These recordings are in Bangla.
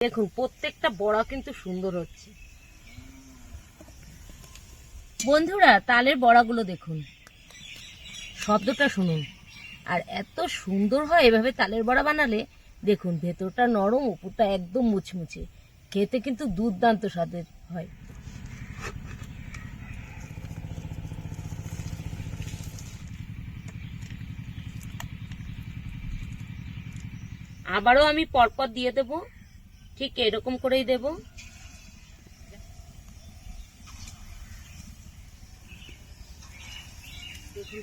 দেখুন, প্রত্যেকটা বড়া কিন্তু সুন্দর হচ্ছে। বন্ধুরা, তালের বড়াগুলো দেখুন। শব্দটা শুনুন। আর এত সুন্দর হয় এভাবে তালের বড়া বানালে। দেখুন, ভেতরটা নরম, উপরটা একদম মুচমুচে। খেতে কিন্তু দুর্দান্ত স্বাদের হয়। আবারও আমি পরপর দিয়ে দেব। ঠিক এরকম করেই দেব।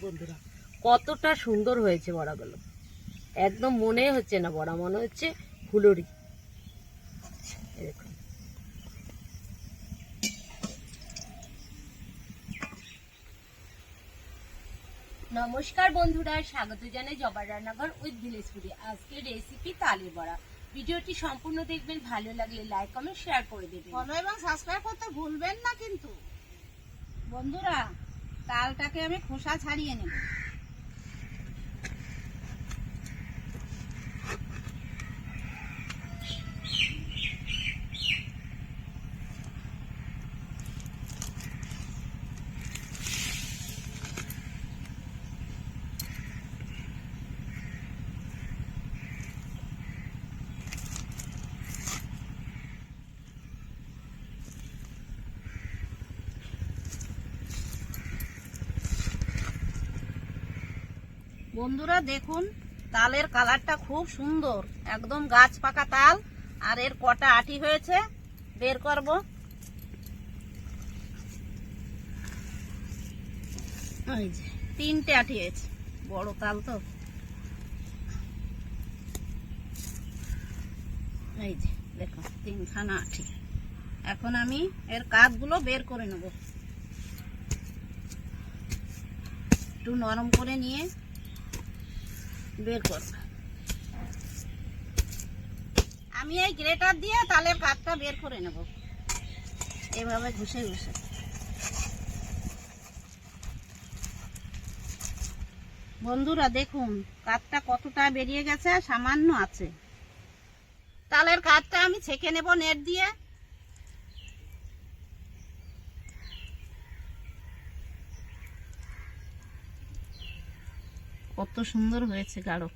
বন্ধুরা, কতটা সুন্দর হয়েছে বড়াগুলো। একদম মনে হচ্ছে না বড়া, মনে হচ্ছে ফুলুরি। নমস্কার বন্ধুরা, স্বাগত জানাই জবার রান্নাঘর উইথ ভিলেজ ফুডে। আজকের রেসিপি তালের বড়া। ভিডিওটি সম্পূর্ণ দেখবেন ভালো লাগলে লাইক কমেন্ট শেয়ার করে দেবেন। ফলো এবং সাবস্ক্রাইব করতে ভুলবেন না কিন্তু। বন্ধুরা তালটাকে আমি খোসা ছাড়িয়ে নেব। বন্ধুরা দেখুন, তালের কালারটা খুব সুন্দর। একদম গাছ পাকা তাল, আর এর কটা আটি হয়েছে, বের করব। এই যে, তিনটে আটি হয়েছে, বড় তাল তো। এই যে দেখো তিনখানা আটি। এখন আমি এর কাঠগুলো বের করে নেব। একটু নরম করে নিয়ে বের করব। আমি এই গ্রেটার দিয়ে তালের কাঠটা বের করে নেব। এভাবে ঘষে ঘষে। বন্ধুরা, দেখুন, কাঠটা কতটা বেরিয়ে গেছে, সামান্য আছে। তালের কাঠটা আমি ছেঁকে নেব নেট দিয়ে। কত সুন্দর হয়েছে গাঢ়।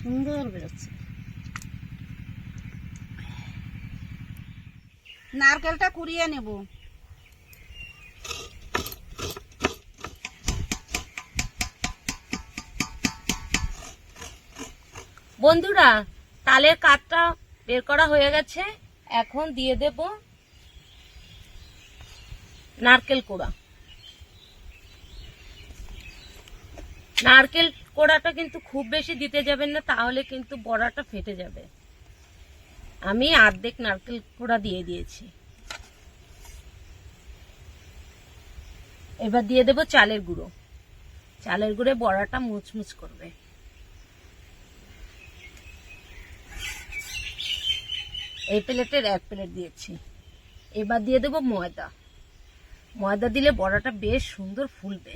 সুন্দর নারকেলটা কুড়িয়ে নেব। বন্ধুরা, তালের কাঠটা বের করা হয়ে গেছে। এখন দিয়ে দেব নারকেল কোড়া। নারকেল কোড়াটা কিন্তু খুব বেশি দিতে যাবেন না, তাহলে কিন্তু বড়াটা ফেটে যাবে। আমি অর্ধেক নারকেল কোড়া দিয়ে দিয়েছি। এবার দিয়ে দেব চালের গুঁড়ো। চালের গুঁড়ে বড়াটা মুচমুচ করবে। এই প্লেটের এক প্লেট দিয়েছি। এবার দিয়ে দেবো ময়দা। ময়দা দিলে বড়াটা বেশ সুন্দর ফুলবে।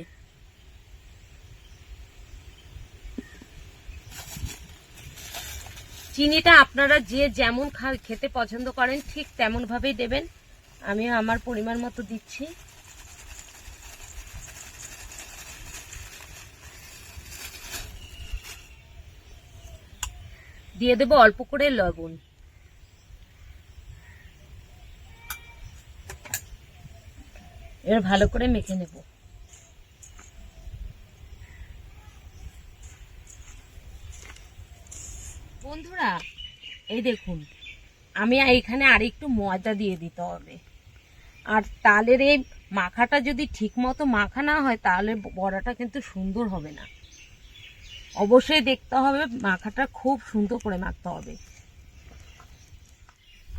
চিনিটা আপনারা যে যেমন খেতে পছন্দ করেন, ঠিক তেমন ভাবেই দেবেন। আমি আমার পরিমাণ মতো দিচ্ছি। দিয়ে দেবো অল্প করে লবণ। এবার ভালো করে মেখে নেব। বন্ধুরা, এই দেখুন, আমি এখানে আর একটু ময়দা দিয়ে দিতে হবে। আর তালের এই মাখাটা যদি ঠিক মতো মাখা না হয়, তাহলে বড়াটা কিন্তু সুন্দর হবে না। অবশ্যই দেখতে হবে, মাখাটা খুব সুন্দর করে মাখতে হবে।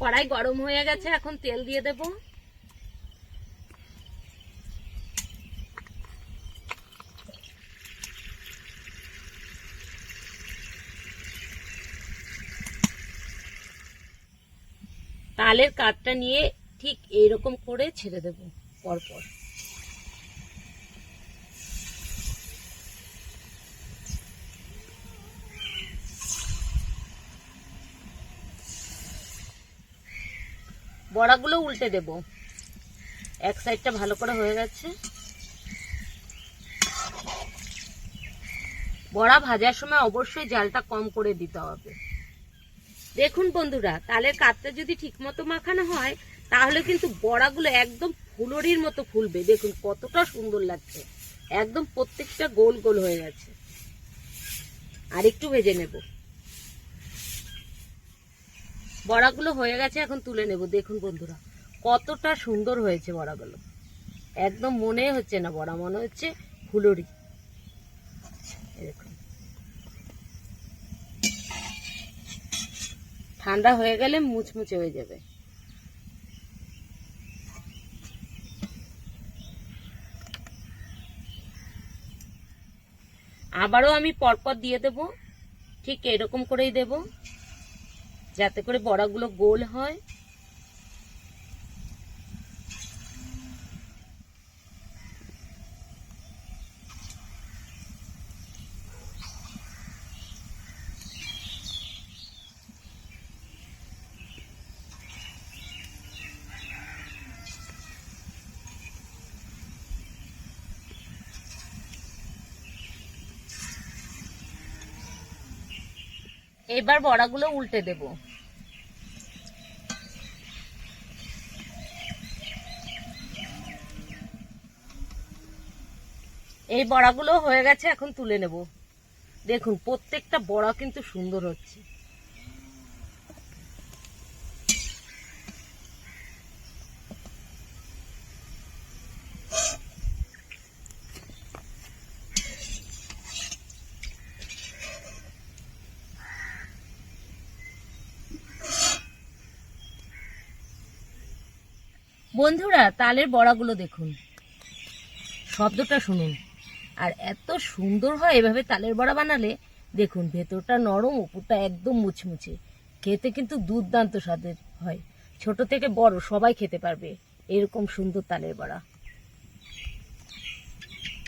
কড়াই গরম হয়ে গেছে, এখন তেল দিয়ে দেবো। তালের কাঠটা নিয়ে ঠিক এইরকম করে ছেড়ে দেব পরপর। বড়াগুলো উল্টে দেব। এক সাইডটা ভালো করে হয়ে গেছে। বড়া ভাজার সময় অবশ্যই জালটা কম করে দিতে হবে। দেখুন বন্ধুরা তালের কাঠটা যদি ঠিকমতো মাখানো হয়, তাহলে কিন্তু বড়াগুলো একদম ফুলরির মতো ফুলবে। দেখুন কতটা সুন্দর লাগছে। একদম প্রত্যেকটা গোল গোল হয়ে গেছে। আর একটু ভেজে নেব। বড়াগুলো হয়ে গেছে, এখন তুলে নেব। দেখুন বন্ধুরা, কতটা সুন্দর হয়েছে বড়াগুলো। একদম মনে হচ্ছে না বড়া, মনে হচ্ছে ফুলরি এই দেখুন ঠান্ডা হয়ে গেলে মুচমুচে হয়ে যাবে। আবারও আমি পরপর দিয়ে দেব, ঠিক এরকম করেই দেব, যাতে করে বড়াগুলো গোল হয়। এবার বড়াগুলো উল্টে দেব। এই বড়াগুলো হয়ে গেছে, এখন তুলে নেব। দেখুন, প্রত্যেকটা বড়া কিন্তু সুন্দর হচ্ছে। বন্ধুরা, তালের বড়াগুলো দেখুন। শব্দটা শুনুন। আর এত সুন্দর হয় এভাবে তালের বড়া বানালে। দেখুন, ভেতরটা নরম, উপরটা একদম মুচমুচে। খেতে কিন্তু দুর্দান্ত স্বাদের হয়। ছোট থেকে বড় সবাই খেতে পারবে এরকম সুন্দর তালের বড়া।